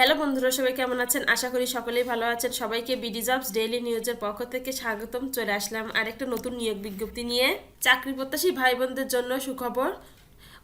Hello বন্ধুরা, সবাই কেমন আছেন? আশা করি সকলেই ভালো আছেন। সবাইকে বিডি জবস ডেইলি নিউজের পক্ষ থেকে স্বাগতম। চলে আসলাম আর একটা নতুন নিয়োগ বিজ্ঞপ্তি নিয়ে। চাকরি প্রত্যাশী ভাই বোনদের জন্য সুখবর।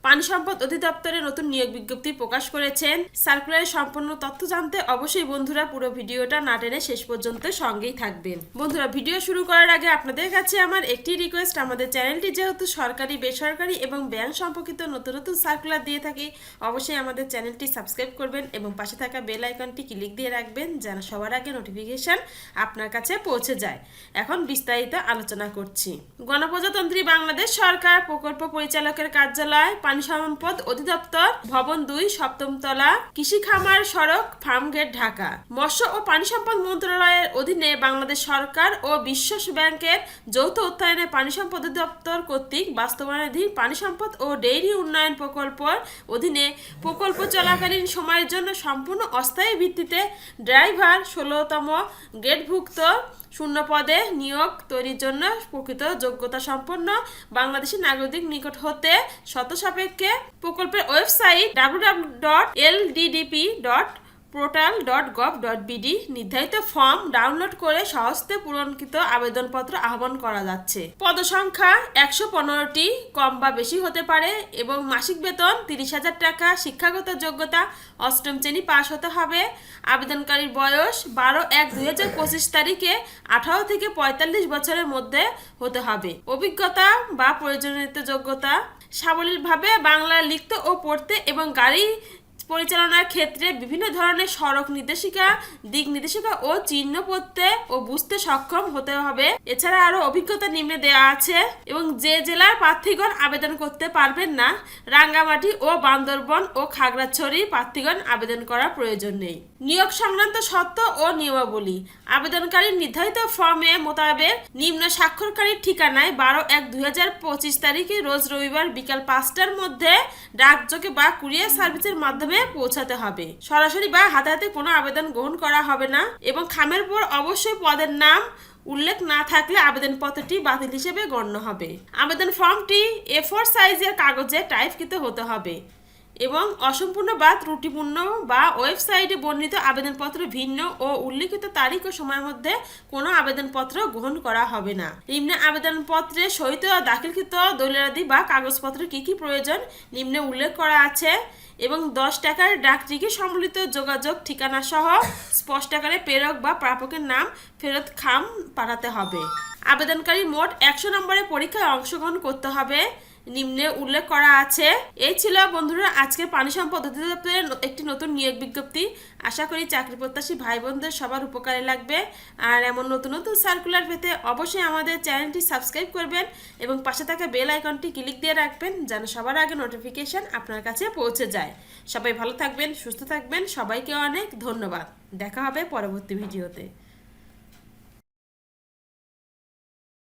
পানি সম্পদ অধিদপ্তরে নতুন নিয়োগ বিজ্ঞপ্তি প্রকাশ করেছেন। সার্কুলারের সম্পূর্ণ তথ্য জানতে অবশ্যই বন্ধুরা পুরো ভিডিওটা না টেনে শেষ পর্যন্ত সঙ্গেই থাকবেন। বন্ধুরা, ভিডিও শুরু করার আগে আপনাদের কাছে আমার একটি রিকোয়েস্ট আমাদের চ্যানেলটি যেহেতু সরকারি, বেসরকারি এবং ব্যাংক সম্পর্কিত নতুন নতুন সার্কুলার দিয়ে থাকি, অবশ্যই আমাদের চ্যানেলটি সাবস্ক্রাইব করবেন এবং পাশে থাকা বেল আইকনটি ক্লিক দিয়ে রাখবেন যেন সবার আগে নোটিফিকেশন আপনার কাছে পৌঁছে যায়। এখন বিস্তারিত আলোচনা করছি। গণপ্রজাতন্ত্রী বাংলাদেশ সরকার প্রকল্প পরিচালকের কার্যালয় সম্পদ অধিদপ্তর, ভবন দুই সপ্তম তলা কৃষি খামার সড়ক, ফার্মগেট, ঢাকা। মৎস্য ও পানি সম্পদ মন্ত্রণালয়ের অধীনে বাংলাদেশ সরকার ও বিশ্ব ব্যাংকের যৌথ উত্থায়নে পানি সম্পদ অধিদপ্তর কর্তৃক বাস্তবায়নাধীন পানি সম্পদ ও ডেইরি উন্নয়ন প্রকল্পর অধীনে প্রকল্প চলাকালীন সময়ের জন্য সম্পূর্ণ অস্থায়ী ভিত্তিতে ড্রাইভার ষোলোতম গেটভুক্ত শূন্য পদে নিয়োগ তৈরির জন্য প্রকৃত যোগ্যতা সম্পন্ন বাংলাদেশি নাগরিক নিকট হতে শত সাপেক্ষে প্রকল্পের website W dot LDDP dot portal dot gov dot BD নির্ধারিত ফর্ম ডাউনলোড করে সহজতে পূরণকৃত আবেদনপত্র আহ্বান করা যাচ্ছে। পদসংখ্যা একশো পনেরোটি, কম বা বেশি হতে পারে এবং মাসিক বেতন তিরিশ হাজার টাকা, শিক্ষাগত যোগ্যতা অষ্টম শ্রেণি পাশ হতে হবে। আবেদনকারীর বয়স বারো এক দুই হাজার পঁচিশ তারিখে আঠারো থেকে পঁয়তাল্লিশ বছরের মধ্যে হতে হবে। অভিজ্ঞতা বা প্রয়োজনীয়তা যোগ্যতা সাবলীলভাবে বাংলা লিখতে ও পড়তে এবং গাড়ি পরিচালনার ক্ষেত্রে বিভিন্ন ধরনের সড়ক নির্দেশিকা, দিক নির্দেশিকা ও চিহ্ন পড়তে ও বুঝতে সক্ষম হতে হবে। এছাড়া আরও অভিজ্ঞতা নিম্নে দেওয়া আছে এবং যে জেলার প্রার্থীগণ আবেদন করতে পারবেন না, রাঙ্গামাটি ও বান্দরবন ও খাগড়াছড়ি প্রার্থীগণ আবেদন করা প্রয়োজন নেই। নিয়োগ সংক্রান্ত শর্ত ও নিয়মাবলী। আবেদনকারী নির্ধারিত ফর্মে মোতাবেক নিম্ন স্বাক্ষরকারীর ঠিকানায় বারো এক দুই হাজার পঁচিশ তারিখে রোজ রবিবার বিকাল পাঁচটার মধ্যে ডাকযোগে বা কুরিয়ার সার্ভিসের মাধ্যমে পৌঁছাতে হবে। সরাসরি বা হাতে হাতে কোনো আবেদন গ্রহণ করা হবে না এবং খামের পর অবশ্যই পদের নাম উল্লেখ না থাকলে আবেদনপত্রটি বাতিল হিসেবে গণ্য হবে। আবেদন ফর্মটি এ ফোর সাইজের কাগজে টাইপকৃত হতে হবে। এবং অসম্পূর্ণ বা ত্রুটিপূর্ণ বা ওয়েবসাইটে বর্ণিত আবেদনপত্র ভিন্ন ও উল্লিখিত তারিখ ও সময়ের মধ্যে কোনো আবেদনপত্র গ্রহণ করা হবে না। নিম্নে আবেদনপত্রে সহিত দাখিলকৃত দলিলাদি বা কাগজপত্র কি কি প্রয়োজন নিম্নে উল্লেখ করা আছে এবং দশ টাকার ডাকটিকে সম্বলিত যোগাযোগ ঠিকানা সহ স্পষ্ট আকারে প্রেরক বা প্রাপকের নাম ফেরত খাম পাঠাতে হবে। আবেদনকারী মোট একশো নম্বরের পরীক্ষায় অংশগ্রহণ করতে হবে। নিম্নে উল্লেখ করা আছে। এই ছিল বন্ধুরা আজকের পানি সম্পদ অধিদপ্তরের একটি নতুন নিয়োগ বিজ্ঞপ্তি। আশা করি চাকরি প্রত্যাশী ভাই বোনদের সবার উপকারে লাগবে। আর এমন নতুন নতুন সার্কুলার পেতে অবশ্যই আমাদের চ্যানেলটি সাবস্ক্রাইব করবেন এবং পাশে থাকা বেল আইকনটি ক্লিক দিয়ে রাখবেন যেন সবার আগে নোটিফিকেশন আপনার কাছে পৌঁছে যায়। সবাই ভালো থাকবেন, সুস্থ থাকবেন। সবাইকে অনেক ধন্যবাদ। দেখা হবে পরবর্তী ভিডিওতে।